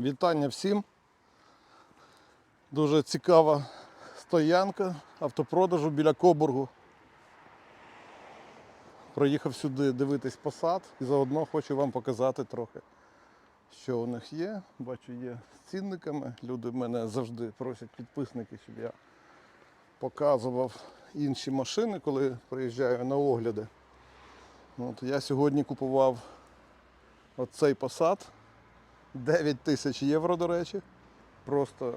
Вітання всім. Дуже цікава стоянка автопродажу біля Кобургу. Приїхав сюди дивитись посад і заодно хочу вам показати трохи, що у них є. Бачу, є з цінниками. Люди мене завжди просять підписники, щоб я показував інші машини, коли приїжджаю на огляди. От, я сьогодні купував оцей посад. 9 тисяч євро, до речі. Просто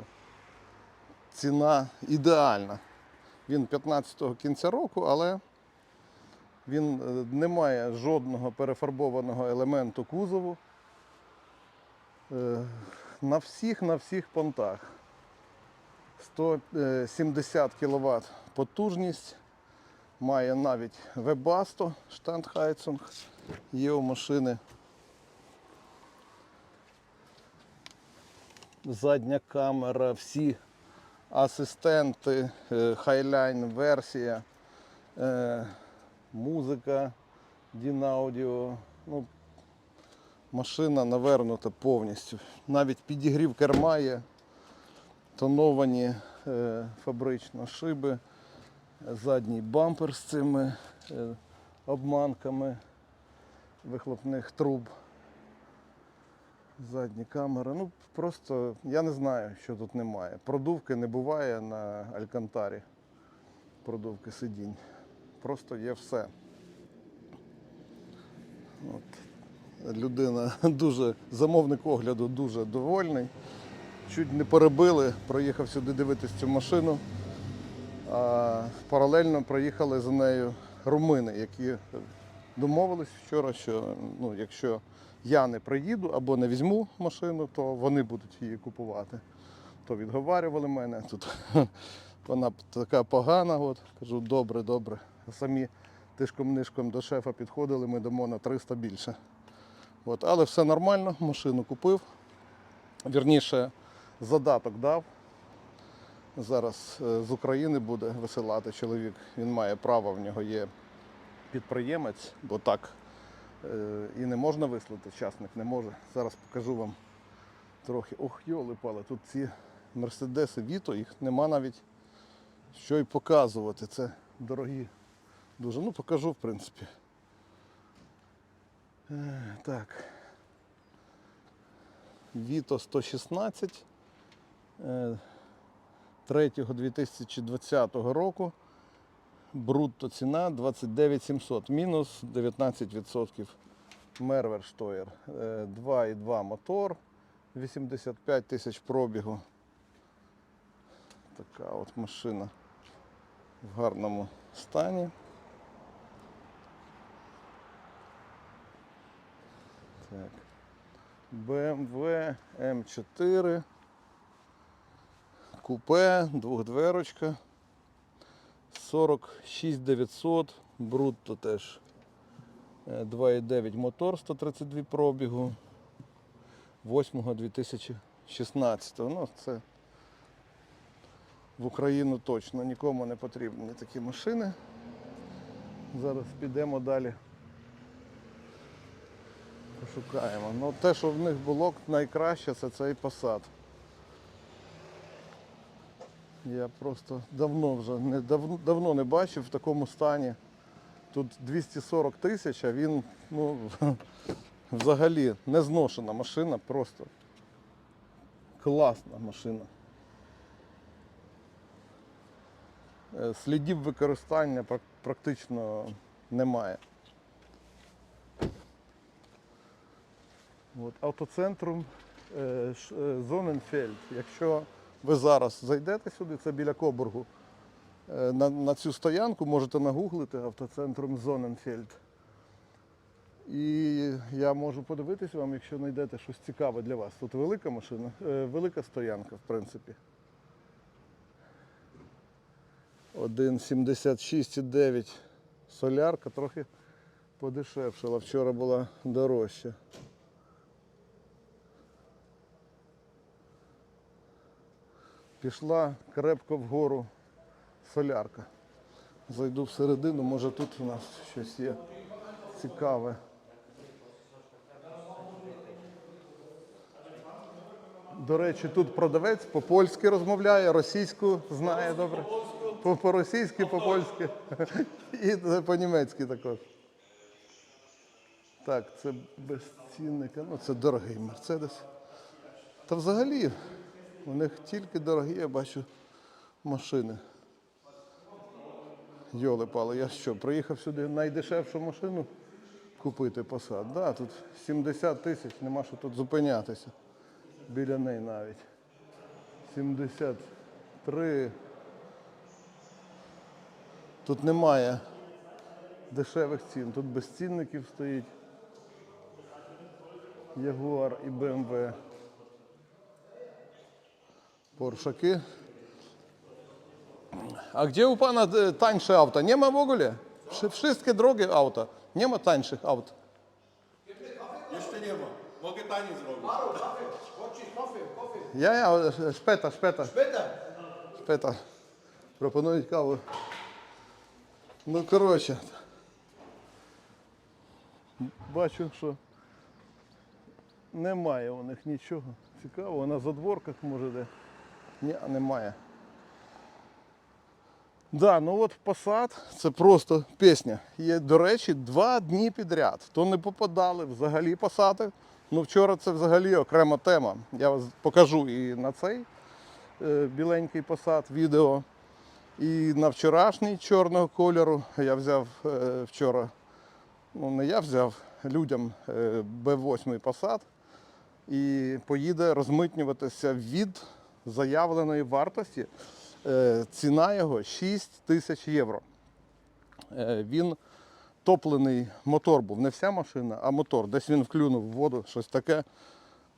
ціна ідеальна. Він 15-го кінця року, але він е, не має жодного перефарбованого елементу кузову. Е, На всіх, на всіх понтах. 170 кВт потужність. Має навіть Webasto штандхайцунг. Є у машини задня камера, всі асистенти, хайлайн версія, е, музика, Дінаудіо. Ну, машина навернута повністю. Навіть підігрів керма є, тоновані е, фабрично шиби, задній бампер з цими е, обманками вихлопних труб задні камери. Ну просто я не знаю, що тут немає. Продувки не буває на Алькантарі. Продувки сидінь. Просто є все. От. Людина дуже, замовник огляду дуже довольний. Чуть не перебили, проїхав сюди дивитись цю машину. А паралельно проїхали за нею румини, які домовились вчора, що ну, якщо я не приїду або не візьму машину, то вони будуть її купувати. То відговарювали мене. Тут вона така погана. От. Кажу, добре, добре. Самі тишком-нишком до шефа підходили, ми дамо на 300 більше. От. Але все нормально, машину купив. Вірніше, задаток дав. Зараз е, з України буде висилати чоловік. Він має право, в нього є підприємець, бо так е, і не можна вислати, частник не може. Зараз покажу вам трохи. Ох, йоли пали, тут ці мерседеси Віто, їх нема навіть що й показувати. Це дорогі дуже. Ну, покажу, в принципі. Е, Так. Віто 116. е, 3 2020 року. Брутто ціна 29 700, мінус 19%. Мерверштоєр. 2,2 мотор, 85 тисяч пробігу. Така от машина в гарному стані. Так. BMW M4. Купе, двохдверочка. 46 900, брутто теж е, 2,9 мотор 132 пробігу. 8 2016. Ну, це в Україну точно нікому не потрібні такі машини. Зараз підемо далі. Пошукаємо. Ну, те, що в них було найкраще, це цей посад. Я просто давно вже не давно, давно не бачив в такому стані. Тут 240 тисяч, а він ну, взагалі не зношена машина, просто класна машина. Е, Слідів використання практично немає. От, е, Зоненфельд. Якщо ви зараз зайдете сюди, це біля Кобургу, е, на, на цю стоянку можете нагуглити автоцентрум Зоненфельд. І я можу подивитись вам, якщо знайдете щось цікаве для вас. Тут велика машина, е, велика стоянка, в принципі. 1,76,9 солярка трохи подешевшила. Вчора була дорожча. Пішла крепко вгору солярка. Зайду всередину, може тут у нас щось є цікаве. До речі, тут продавець по-польськи розмовляє, російську знає добре. По- По-російськи, по-польськи і по-німецьки також. Так, це безцінник, а ну це дорогий Мерседес. Та взагалі, у них тільки дорогі, я бачу, машини. Йоли пали, я що, приїхав сюди найдешевшу машину купити посад. Да, тут 70 тисяч, нема що тут зупинятися. Біля неї навіть. 73. Тут немає дешевих цін. Тут без цінників стоїть. Ягуар і БМВ. Поршаки. A gdzie u pana e, tańsze auta? Nie ma w ogóle? Wszy- Wszystkie drogie auta. Nie ma tańszych aut. Jeszcze nie ma. Mogę tanie zrobić. Ja, ja, e, szpeta, szpeta. Pytam. Шпета. Пропонують каву. Ну, коротше. Бачу, що немає у них нічого цікавого. На задворках може де. Ні, немає. Да, ну от Passat це просто пісня. Є, до речі, два дні підряд. То не попадали взагалі Passat. Ну вчора це взагалі окрема тема. Я вас покажу і на цей е, біленький посад відео. І на вчорашній чорного кольору я взяв е, вчора, ну не я взяв людям е, Б8 посад і поїде розмитнюватися від заявленої вартості. Е, Ціна його 6 тисяч євро. Е, Він топлений мотор був, не вся машина, а мотор. Десь він вклюнув в воду, щось таке.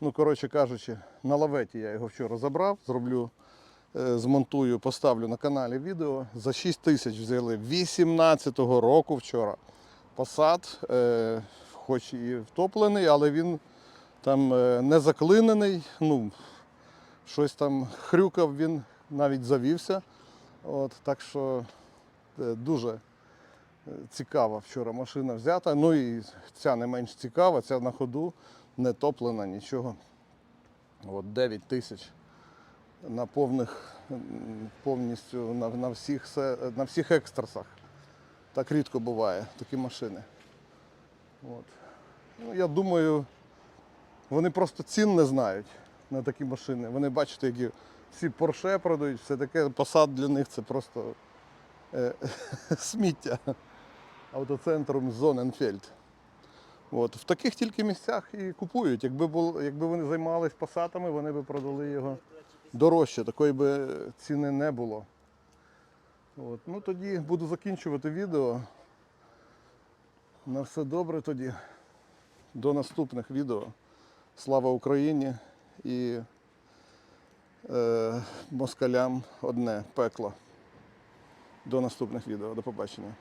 Ну, коротше кажучи, на лаветі я його вчора забрав, зроблю, е, змонтую, поставлю на каналі відео. За 6 тисяч взяли 18-го року вчора. Посад, хоч і втоплений, але він там не заклинений. Ну, щось там хрюкав, він навіть завівся. От, так що е, дуже е, цікава вчора машина взята. Ну і ця не менш цікава, ця на ходу, не топлена, нічого. От 9 тисяч на повних, повністю на, на, всіх, на всіх екстрасах. Так рідко буває такі машини. От. Ну, я думаю, вони просто цін не знають на такі машини. Вони бачите, які всі Порше продають, все таке посад для них це просто е, сміття. Автоцентром Зоненфельд. От. В таких тільки місцях і купують. Якби, було, якби вони займались пасатами, вони б продали його дорожче. Такої би ціни не було. От. Ну тоді буду закінчувати відео. На все добре тоді. До наступних відео. Слава Україні і е, москалям одне пекло. До наступних відео. До побачення.